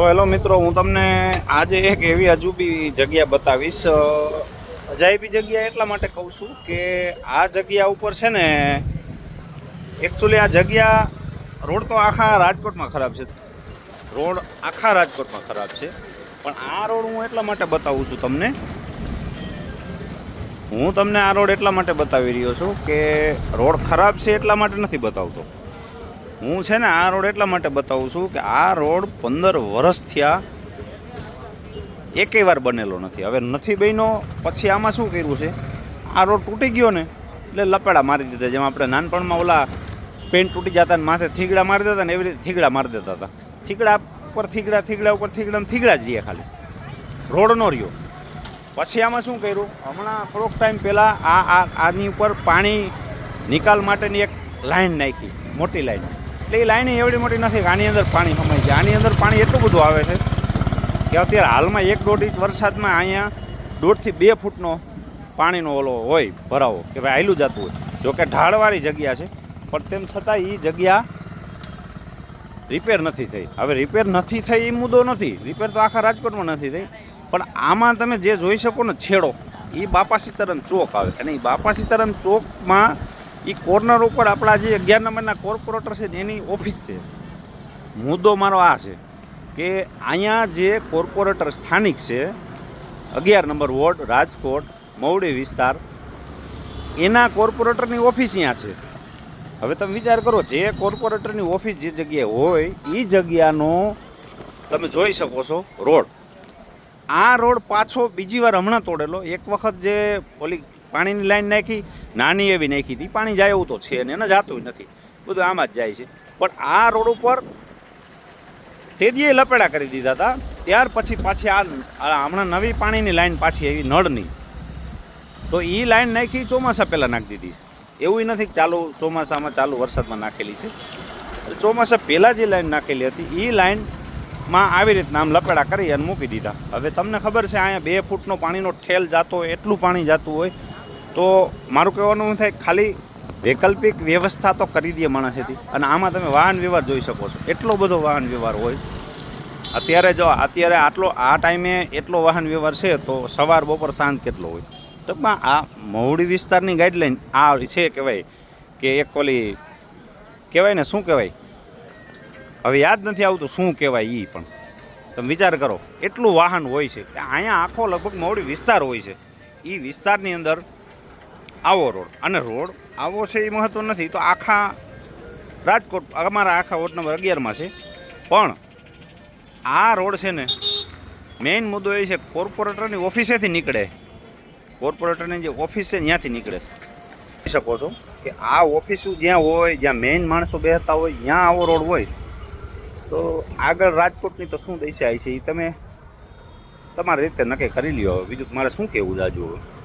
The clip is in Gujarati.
સો હેલો મિત્રો, હું તમને આજે એક એવી અજુબી જગ્યા બતાવીશ. અજાયબી જગ્યા એટલા માટે કહું છું કે આ જગ્યા ઉપર છે ને એકચ્યુઅલી આ જગ્યા રોડ તો આખા રાજકોટમાં ખરાબ છે. રોડ આખા રાજકોટમાં ખરાબ છે. પણ આ રોડ હું એટલા માટે બતાવું છું તમને. હું તમને આ રોડ એટલા માટે બતાવી રહ્યો છું કે રોડ ખરાબ છે એટલા માટે નથી બતાવતો. હું છે ને આ રોડ એટલા માટે બતાવું છું કે આ રોડ પંદર વર્ષ થયા એકેય વાર બનેલો નથી. હવે નથી બન્યો, પછી આમાં શું કર્યું છે? આ રોડ તૂટી ગયો ને, એટલે લપેડા મારી દીધા, જેમ આપણે નાનપણમાં ઓલા પેન્ટ તૂટી જતા ને માથે થીગડા મારી દેતા ને એવી રીતે થીગડા મારી દેતા હતા. થીગડા ઉપર થીગડા થીગડા ઉપર થીગડા થીગડા જ રહ્યા ખાલી. રોડ નો રહ્યો. પછી આમાં શું કર્યું? હમણાં થોડોક ટાઈમ પહેલાં આ આ, આની ઉપર પાણી નિકાલ માટેની એક લાઈન નાખી, મોટી લાઈન. એટલે એ લાઈન એવડી મોટી નથી આની અંદર પાણી સમાય છે. આની અંદર પાણી એટલું બધું આવે છે કે અત્યારે હાલમાં એક દોઢ ઇંચ વરસાદમાં અહીંયા દોઢથી બે ફૂટનો પાણીનો ઓલો હોય ભરાવો કે ભાઈ આયલું જતું હોય. જોકે ઢાળવાળી જગ્યા છે, પણ તેમ છતાં એ જગ્યા રિપેર નથી થઈ. હવે રિપેર નથી થઈ એ મુદ્દો નથી. રિપેર તો આખા રાજકોટમાં નથી થઈ. પણ આમાં તમે જે જોઈ શકો ને છેડો એ બાપા સીતારામ ચોક આવે. અને એ બાપા સીતારામ ચોકમાં એ કોર્નર ઉપર આપણા જે અગિયાર નંબરના કોર્પોરેટર છે એની ઓફિસ છે. મુદ્દો મારો આ છે કે અહીંયા જે કોર્પોરેટર સ્થાનિક છે, અગિયાર નંબર વોર્ડ, રાજકોટ મવડી વિસ્તાર, એના કોર્પોરેટરની ઓફિસ અહીંયા છે. હવે તમે વિચાર કરો, જે કોર્પોરેટરની ઓફિસ જે જગ્યાએ હોય એ જગ્યાનો તમે જોઈ શકો છો રોડ. આ રોડ પાછો બીજી વાર હમણાં તોડેલો. એક વખત જે ઓલી પાણીની લાઈન નાખી, નાની એવી નાખી હતી. પાણી જાય એવું તો છે ને, એને જાતું નથી. બધું આમાં જ જાય છે. પણ આ રોડ ઉપર તે દીએ લપેડા કરી દીધા હતા. ત્યાર પછી પાછી આ આ હમણાં નવી પાણીની લાઈન પાછી એવી નળની. તો એ લાઈન નાખી ચોમાસા પહેલાં નાખી દીધી છે. એવું નથી ચાલુ ચોમાસામાં ચાલુ વરસાદમાં નાખેલી છે. ચોમાસા પહેલાં જે લાઈન નાખેલી હતી એ લાઈનમાં આવી રીતના આમ લપેડા કરી અને મૂકી દીધા. હવે તમને ખબર છે, અહીંયા બે ફૂટનો પાણીનો ઠેલ જાતો હોય, એટલું પાણી જાતું હોય તો મારું કહેવાનું થાય ખાલી વૈકલ્પિક વ્યવસ્થા તો કરી દે માણસેથી. અને આમાં તમે વાહન વ્યવહાર જોઈ શકો છો. એટલો બધો વાહન વ્યવહાર હોય. અત્યારે જો અત્યારે આટલો, આ ટાઈમે એટલો વાહન વ્યવહાર છે તો સવાર, બપોર, સાંજ કેટલો હોય. ટૂંકમાં આ મહુડી વિસ્તારની ગાઈડલાઈન આ છે કહેવાય કે એક ઓલી કહેવાય ને, શું કહેવાય? હવે યાદ નથી આવતું શું કહેવાય એ પણ. તમે વિચાર કરો, એટલું વાહન હોય છે. કે અહીંયા આખો લગભગ મહુડી વિસ્તાર હોય છે. એ વિસ્તારની અંદર આવો રોડ. અને રોડ આવો છે એ મહત્વ નથી. તો આખા રાજકોટ, અમારા આખા વોર્ડ નંબર અગિયારમાં છે. પણ આ રોડ છે ને મેઇન મુદ્દો એ છે, કોર્પોરેટરની ઓફિસેથી નીકળે. કોર્પોરેટરની જે ઓફિસ છે ત્યાંથી નીકળે છે. શકો છો કે આ ઓફિસો જ્યાં હોય, જ્યાં મેઇન માણસો બેસતા હોય, ત્યાં આવો રોડ હોય. તો આગળ રાજકોટની તો શું દિશા છે એ તમે તમારી રીતે નક્કી કરી લ્યો. બીજું મારે શું કહેવું જાજુ હવે